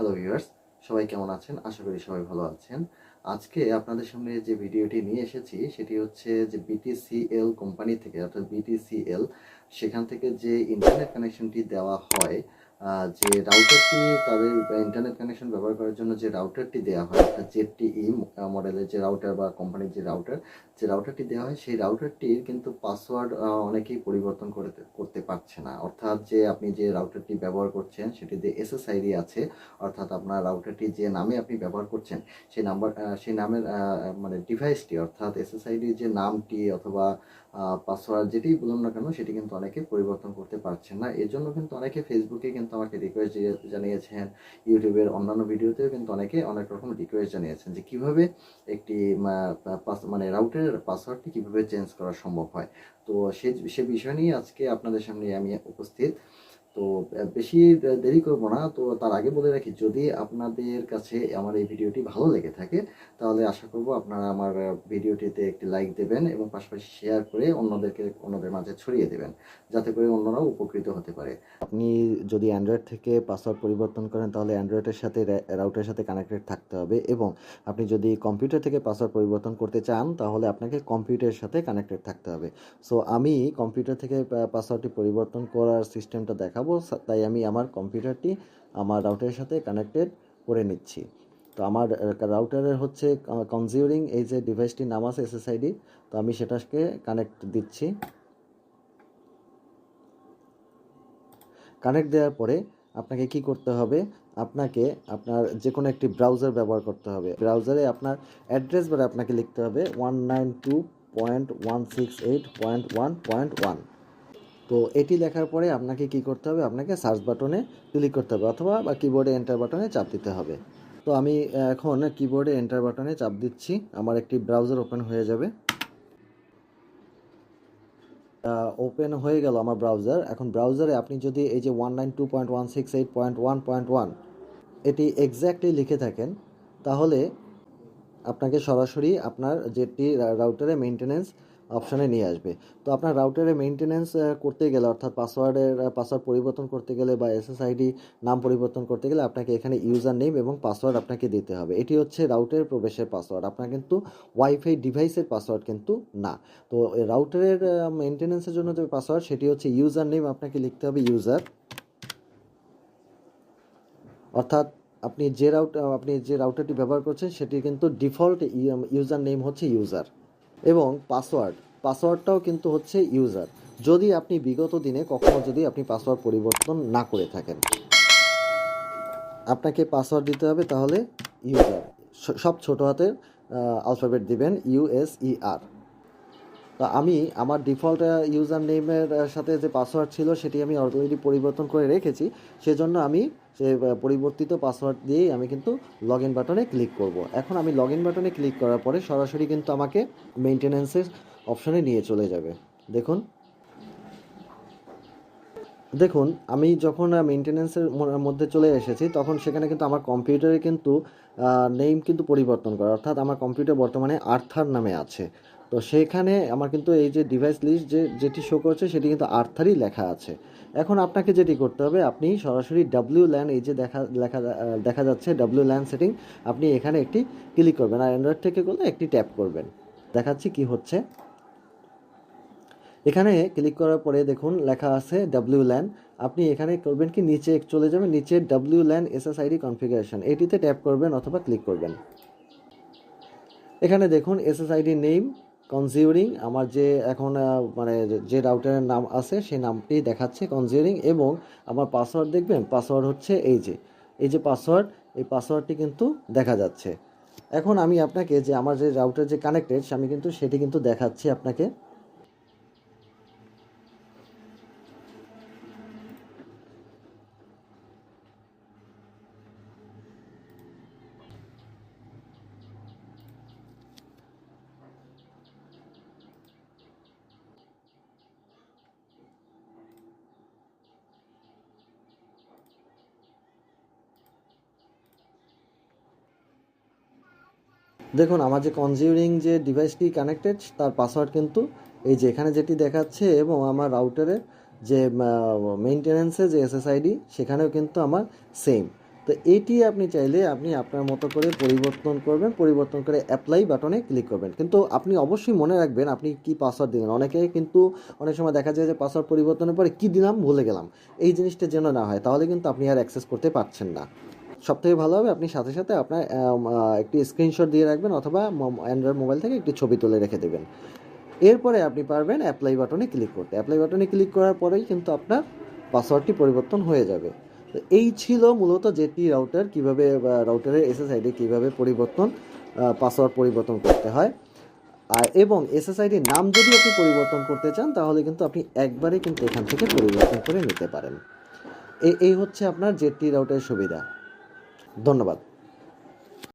Hello viewers সবাই কেমন আছেন? আশা করি সবাই ভালো আছেন। আজকে আপনাদের সামনে যে ভিডিওটি নিয়ে এসেছি, সেটি হচ্ছে যে বিটিসিএল কোম্পানি থেকে, অর্থাৎ বিটিসিএল সেখান থেকে যে ইন্টারনেট কানেকশনটি দেওয়া হয় যে রাউটারটি তাদের ইন্টারনেট কানেকশন ব্যবহার করার জন্য যে রাউটারটি দেওয়া হয়, অর্থাৎ জেডটিই মডেলের যে রাউটার বা কোম্পানির যে রাউটার যে রাউটারটি দেওয়া হয়, সেই রাউটারটির কিন্তু পাসওয়ার্ড অনেকেই পরিবর্তন করতে করতে পারছে না। অর্থাৎ যে আপনি যে রাউটারটি ব্যবহার করছেন, সেটি সেটিতে এসএসআইডি আছে, অর্থাৎ আপনার রাউটারটি যে নামে আপনি ব্যবহার করছেন, সেই নাম্বার সেই নামের মানে ডিভাইসটি অর্থাৎ এসএসআইডি যে নামটি অথবা পাসওয়ার্ড যেটাই বলুন না কেন, সেটি কিন্তু অনেকে পরিবর্তন করতে পারছেন না। এর জন্য কিন্তু অনেকে ফেসবুকে কিন্তু আমাকে রিকোয়েস্ট জানিয়েছেন ইউটিউবের অন্যান্য ভিডিওতেও কিন্তু অনেকে অনেক রকম রিকোয়েস্ট জানিয়েছেন যে কীভাবে একটি মানে রাউটের পাসওয়ার্ডটি কীভাবে চেঞ্জ করা সম্ভব হয়। তো সে সে বিষয় নিয়ে আজকে আপনাদের সামনে আমি উপস্থিত। তো বেশি দেরি করব না। তো তার আগে বলে রাখি, যদি আপনাদের কাছে আমার এই ভিডিওটি ভালো লেগে থাকে, তাহলে আশা করব আপনারা আমার ভিডিওটিতে একটি লাইক দেবেন এবং পাশাপাশি শেয়ার করে অন্যদেরকে, অন্যদের মাঝে ছড়িয়ে দেবেন, যাতে করে অন্যরাও উপকৃত হতে পারে। আপনি যদি অ্যান্ড্রয়েড থেকে পাসওয়ার্ড পরিবর্তন করেন, তাহলে অ্যান্ড্রয়েডের সাথে রাউটের সাথে কানেক্টেড থাকতে হবে এবং আপনি যদি কম্পিউটার থেকে পাসওয়ার্ড পরিবর্তন করতে চান, তাহলে আপনাকে কম্পিউটারের সাথে কানেক্টেড থাকতে হবে। সো আমি কম্পিউটার থেকে পাসওয়ার্ডটি পরিবর্তন করার সিস্টেমটা দেখাবো তাই আমি আমার কম্পিউটারটি আমার রাউটারের সাথে কানেক্টেড করে নিচ্ছি। তো আমার রাউটারের হচ্ছে কনজিউরিং এই যে ডিভাইসটির নাম আছে এসএসআইডি তো আমি সেটাকে কানেক্ট দিচ্ছি। কানেক্ট দেওয়ার পরে আপনাকে কি করতে হবে? আপনাকে আপনার যে কোনো একটি ব্রাউজার ব্যবহার করতে হবে। ব্রাউজারে আপনার অ্যাড্রেস বারে আপনাকে লিখতে হবে one nine two point one six eight point one point one তো এটি লেখার পরে আপনাকে কি করতে হবে? আপনাকে সার্চ বাটনে ক্লিক করতে হবে অথবা বা কিবোর্ডে এন্টার বাটনে চাপ দিতে হবে। তো আমি এখন কিবোর্ডে এন্টার বাটনে চাপ দিচ্ছি। আমার একটি ব্রাউজার ওপেন হয়ে যাবে। ওপেন হয়ে গেল আমার ব্রাউজার এখন ব্রাউজারে আপনি যদি এই যে one nine two point one six eight point one point one এটি এক্স্যাক্টলি লিখে থাকেন, তাহলে আপনাকে সরাসরি আপনার যেটি রাউটারে মেনটেনেন্স অপশানে নিয়ে আসবে। তো আপনার রাউটারে মেনটেনেন্স করতে গেলে, অর্থাৎ পাসওয়ার্ডের পাসওয়ার্ড পরিবর্তন করতে গেলে বা এসএসআইডি নাম পরিবর্তন করতে গেলে আপনাকে এখানে ইউজার নেম এবং পাসওয়ার্ড আপনাকে দিতে হবে। এটি হচ্ছে রাউটারের প্রবেশের পাসওয়ার্ড আপনার কিন্তু ওয়াইফাই ডিভাইসের পাসওয়ার্ড কিন্তু না। তো রাউটারের মেনটেনেন্সের জন্য যে পাসওয়ার্ড সেটি হচ্ছে ইউজার নেম আপনাকে লিখতে হবে ইউজার অর্থাৎ আপনি যে রাউট আপনি যে রাউটারটি ব্যবহার করছেন সেটি কিন্তু ডিফল্ট ইউজার নেম হচ্ছে ইউজার এবং পাসওয়ার্ড পাসওয়ার্ডটাও কিন্তু হচ্ছে ইউজার যদি আপনি বিগত দিনে কখনো যদি আপনি পাসওয়ার্ড পরিবর্তন না করে থাকেন, আপনাকে পাসওয়ার্ড দিতে হবে তাহলে ইউজার সব ছোট হাতের আলফাবেট দিবেন ইউএসইআর তো আমি আমার ডিফল্ট ইউজার নেমের সাথে যে পাসওয়ার্ড ছিল সেটি আমি অলরেডি পরিবর্তন করে রেখেছি, সেজন্য আমি সে পরিবর্তিত পাসওয়ার্ড দিয়েই আমি কিন্তু লগ ইন বাটনে ক্লিক করব। এখন আমি লগ ইন বাটনে ক্লিক করার পরে সরাসরি কিন্তু আমাকে মেনটেন্যান্সের অপশনে নিয়ে চলে যাবে। দেখুন। দেখুন, আমি যখন মেনটেন্যান্সের মধ্যে চলে এসেছি, তখন সেখানে কিন্তু আমার কম্পিউটারে কিন্তু নেম কিন্তু পরিবর্তন করা। অর্থাৎ আমার কম্পিউটার বর্তমানে আর্থার নামে আছে। তো সেখানে আমার কিন্তু এই যে ডিভাইস লিস্ট যে যেটি শো করছে, সেটি কিন্তু আর্থারই লেখা আছে। এখন আপনাকে যেটি করতে হবে, আপনি সরাসরি ডাব্লিউ ল্যান এই যে দেখা, লেখা দেখা যাচ্ছে ডাব্লিউ ল্যান সেটিং আপনি এখানে একটি ক্লিক করবেন। আর অ্যান্ড্রয়েড থেকে করলে একটি ট্যাপ করবেন। দেখাচ্ছি কি হচ্ছে। এখানে ক্লিক করার পরে দেখুন, লেখা আছে ডাব্লিউ ল্যান আপনি এখানে করবেন কি, নিচে চলে যাবেন, নিচে ডাব্লিউ ল্যান এসএসআইডি কনফিগারেশন এটিতে ট্যাপ করবেন অথবা ক্লিক করবেন। এখানে দেখুন এসএসআইডি নেম কনজিউরিং আমার যে এখন মানে যে রাউটারের নাম আছে সেই নামটি দেখাচ্ছে কনজিউরিং এবং আমার পাসওয়ার্ড দেখবেন পাসওয়ার্ড হচ্ছে এই যে এই যে পাসওয়ার্ড এই পাসওয়ার্ডটি কিন্তু দেখা যাচ্ছে। এখন আমি আপনাকে যে আমার যে রাউটার যে কানেক্টেড আমি কিন্তু সেটি কিন্তু দেখাচ্ছি আপনাকে। দেখুন, আমার যে কনজিউরিং যে ডিভাইসটি কানেক্টেড তার পাসওয়ার্ড কিন্তু এই যে এখানে যেটি দেখাচ্ছে এবং আমার রাউটারের যে মেনটেনেন্সে যে এসএসআইডি সেখানেও কিন্তু আমার সেম তো এটি আপনি চাইলে আপনি আপনার মতো করে পরিবর্তন করবেন, পরিবর্তন করে অ্যাপ্লাই বাটনে ক্লিক করবেন। কিন্তু আপনি অবশ্যই মনে রাখবেন, আপনি কি পাসওয়ার্ড দিলেন? অনেকে কিন্তু অনেক সময় দেখা যায় যে পাসওয়ার্ড পরিবর্তনের পরে কি দিলাম, ভুলে গেলাম। এই জিনিসটা যেন না হয়, তাহলে কিন্তু আপনি আর অ্যাক্সেস করতে পারছেন না। সব থেকে ভালো হবে, আপনি সাথে সাথে আপনার একটি স্ক্রিনশট দিয়ে রাখবেন অথবা অ্যান্ড্রয়েড মোবাইল থেকে একটি ছবি তুলে রেখে দেবেন। এরপরে আপনি পারবেন অ্যাপ্লাই বাটনে ক্লিক করতে। অ্যাপ্লাই বাটনে ক্লিক করার পরেই কিন্তু আপনার পাসওয়ার্ডটি পরিবর্তন হয়ে যাবে। তো এই ছিল মূলত জেটি রাউটার কীভাবে রাউটারের এসএসআইডি কীভাবে পরিবর্তন পাসওয়ার্ড পরিবর্তন করতে হয়। আর এবং এসএসআইডির নাম যদি আপনি পরিবর্তন করতে চান, তাহলে কিন্তু আপনি একবারে কিন্তু এখান থেকে পরিবর্তন করে নিতে পারেন। এই এই হচ্ছে আপনার জেটি রাউটারের সুবিধা। ধন্যবাদ।